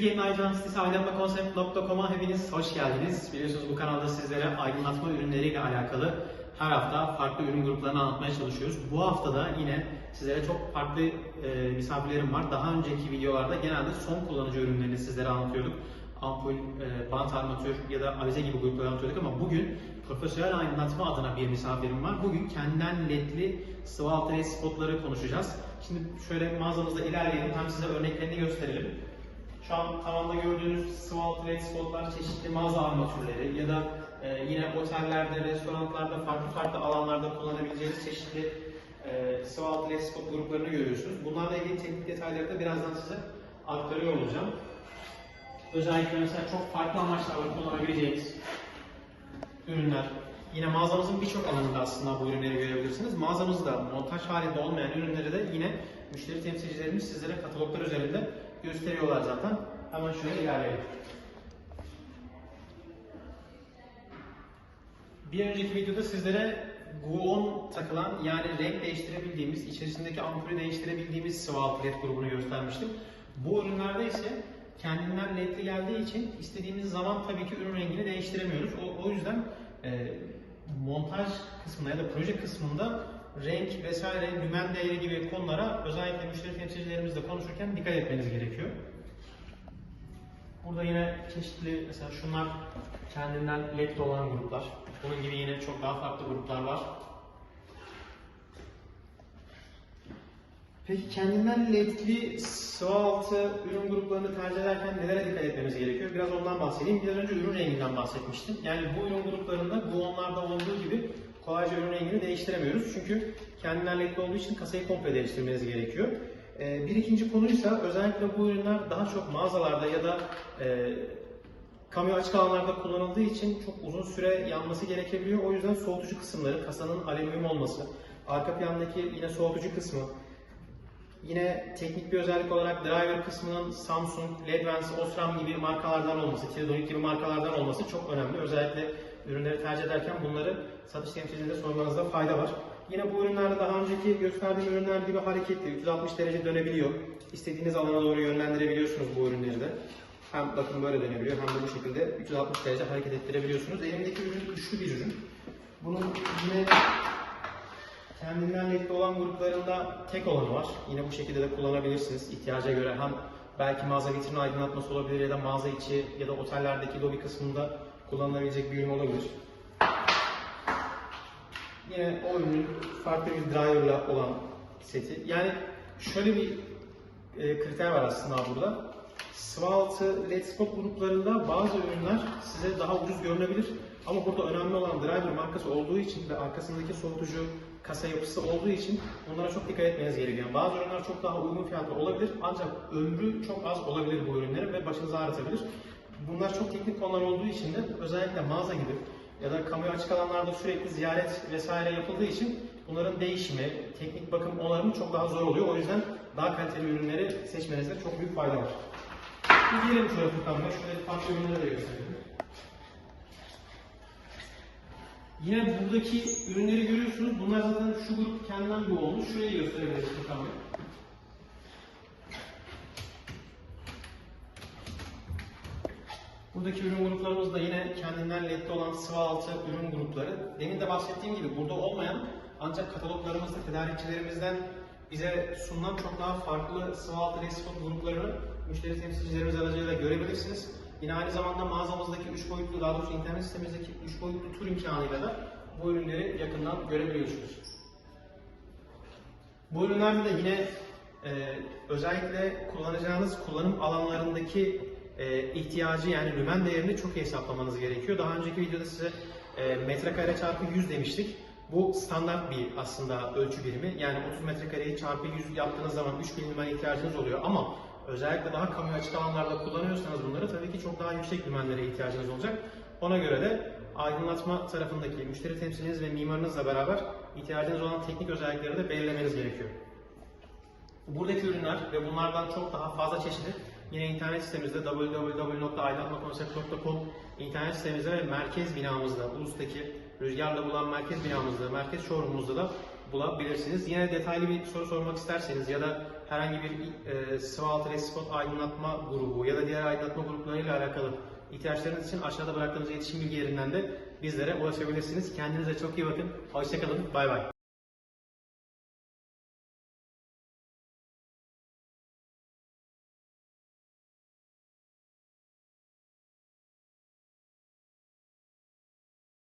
Türkiye'nin aydınlatma sitesi aydınlatmakonsept.com'a hepiniz hoş geldiniz. Biliyorsunuz bu kanalda sizlere aydınlatma ürünleriyle alakalı her hafta farklı ürün gruplarını anlatmaya çalışıyoruz. Bu hafta da yine sizlere çok farklı e, misafirlerim var. Daha önceki videolarda genelde son kullanıcı ürünlerini sizlere anlatıyorduk. Ampul, e, bant armatür ya da avize gibi grupları anlatıyorduk ama bugün profesyonel aydınlatma adına bir misafirim var. Bugün kendinden ledli sıvı altı spotları konuşacağız. Şimdi şöyle mağazamızda ilerleyelim hem size örneklerini gösterelim. Şu an tavanda gördüğünüz sıvı altı spotlar çeşitli mağaza armatürleri ya da e, yine otellerde, restoranlarda, farklı farklı alanlarda kullanabileceğiniz çeşitli e, sıvı altı spot gruplarını görüyorsunuz. Bunlarla ilgili teknik detayları da birazdan size aktarıyor olacağım. Özellikle mesela çok farklı amaçlarla kullanabileceğiniz ürünler. Yine mağazamızın birçok alanında aslında bu ürünleri görebilirsiniz. Mağazamızda montaj halinde olmayan ürünleri de yine müşteri temsilcilerimiz sizlere kataloglar üzerinde gösteriyorlar zaten. Hemen şöyle ilerleyelim. Bir önceki videoda sizlere Guon takılan yani renk değiştirebildiğimiz, içerisindeki ampulü değiştirebildiğimiz sıvı altı led grubunu göstermiştim. Bu ürünlerde ise kendinden ledli geldiği için istediğimiz zaman tabii ki ürün rengini değiştiremiyoruz. O, o yüzden e, montaj kısmında ya da proje kısmında renk vesaire, lümen değeri gibi konulara özellikle müşteri temsilcilerimizle konuşurken dikkat etmeniz gerekiyor. Burada yine çeşitli mesela şunlar kendinden ledli olan gruplar. Bunun gibi yine çok daha farklı gruplar var. Peki kendinden ledli sıvı altı ürün gruplarını tercih ederken nelere dikkat etmemiz gerekiyor? Biraz ondan bahsedeyim. Biraz önce ürün renginden bahsetmiştim. Yani bu ürün gruplarında bu onlarda olduğu gibi kolayca ürün rengini değiştiremiyoruz. Çünkü kendinden ledli olduğu için kasayı komple değiştirmeniz gerekiyor. Ee, bir ikinci konuysa özellikle bu ürünler daha çok mağazalarda ya da e, kamu açık alanlarda kullanıldığı için çok uzun süre yanması gerekebiliyor. O yüzden soğutucu kısımları, kasanın alüminyum olması, arka plandaki yine soğutucu kısmı, Yine teknik bir özellik olarak driver kısmının Samsung, Ledvance, Osram gibi markalardan olması, Tridonic gibi markalardan olması çok önemli. Özellikle ürünleri tercih ederken bunları satış temsilcilerine sormanızda fayda var. Yine bu ürünlerde daha önceki gösterdiğim ürünler gibi hareketli, 360 derece dönebiliyor. İstediğiniz alana doğru yönlendirebiliyorsunuz bu ürünleri de. Hem bakın böyle dönebiliyor hem de bu şekilde 360 derece hareket ettirebiliyorsunuz. Elimdeki ürün güçlü bir ürün. Bunun yine Kendinden ledli olan gruplarında tek olanı var. Yine bu şekilde de kullanabilirsiniz ihtiyaca göre. Hem belki mağaza vitrini aydınlatması olabilir ya da mağaza içi ya da otellerdeki lobi kısmında kullanılabilecek bir ürün olabilir. Yine o ürünün farklı bir driver'la olan seti. Yani şöyle bir e, kriter var aslında burada. Sıvı altı LED spot gruplarında bazı ürünler size daha ucuz görünebilir. Ama burada önemli olan driver markası olduğu için ve arkasındaki soğutucu kasa yapısı olduğu için onlara çok dikkat etmeniz gerekiyor. Bazı ürünler çok daha uygun fiyatlı olabilir ancak ömrü çok az olabilir bu ürünlerin ve başınızı ağrıtabilir. Bunlar çok teknik konular olduğu için de özellikle mağaza gibi ya da kamuya açık alanlarda sürekli ziyaret vesaire yapıldığı için bunların değişimi, teknik bakım onarımı çok daha zor oluyor. O yüzden daha kaliteli ürünleri seçmenizde çok büyük fayda var. Bir gelelim şöyle Furkan Bey, şöyle farklı ürünleri de gösterelim. Yine buradaki ürünleri görüyorsunuz. Bunlar zaten şu grup kendinden bu olmuş. Şurayı gösterebiliriz Buradaki ürün gruplarımız da yine kendinden ledli olan sıvı altı ürün grupları. Demin de bahsettiğim gibi burada olmayan ancak kataloglarımızda tedarikçilerimizden bize sunulan çok daha farklı sıvı altı spot gruplarını müşteri temsilcilerimiz aracılığıyla görebilirsiniz. Yine aynı zamanda mağazamızdaki 3 boyutlu, daha doğrusu internet sitemizdeki 3 boyutlu tur imkanıyla da bu ürünleri yakından görebiliyorsunuz. Bu ürünlerde de yine e, özellikle kullanacağınız kullanım alanlarındaki e, ihtiyacı yani lümen değerini çok iyi hesaplamanız gerekiyor. Daha önceki videoda size e, metrekare çarpı 100 demiştik. Bu standart bir aslında ölçü birimi. Yani 30 metrekareyi çarpı 100 yaptığınız zaman 3000 lümen ihtiyacınız oluyor ama özellikle daha kamu açık alanlarda kullanıyorsanız bunları tabii ki çok daha yüksek lümenlere ihtiyacınız olacak. Ona göre de aydınlatma tarafındaki müşteri temsilciniz ve mimarınızla beraber ihtiyacınız olan teknik özellikleri de belirlemeniz gerekiyor. Buradaki ürünler ve bunlardan çok daha fazla çeşidi yine internet sitemizde www.aydınlatmakonsept.com internet sitemizde ve merkez binamızda, Ulus'taki rüzgarla bulan merkez binamızda, merkez showroomumuzda da bulabilirsiniz. Yine detaylı bir soru sormak isterseniz ya da herhangi bir e, sıvı altı aydınlatma grubu ya da diğer aydınlatma gruplarıyla alakalı ihtiyaçlarınız için aşağıda bıraktığımız iletişim bilgilerinden de bizlere ulaşabilirsiniz. Kendinize çok iyi bakın. Hoşçakalın. Bay bay.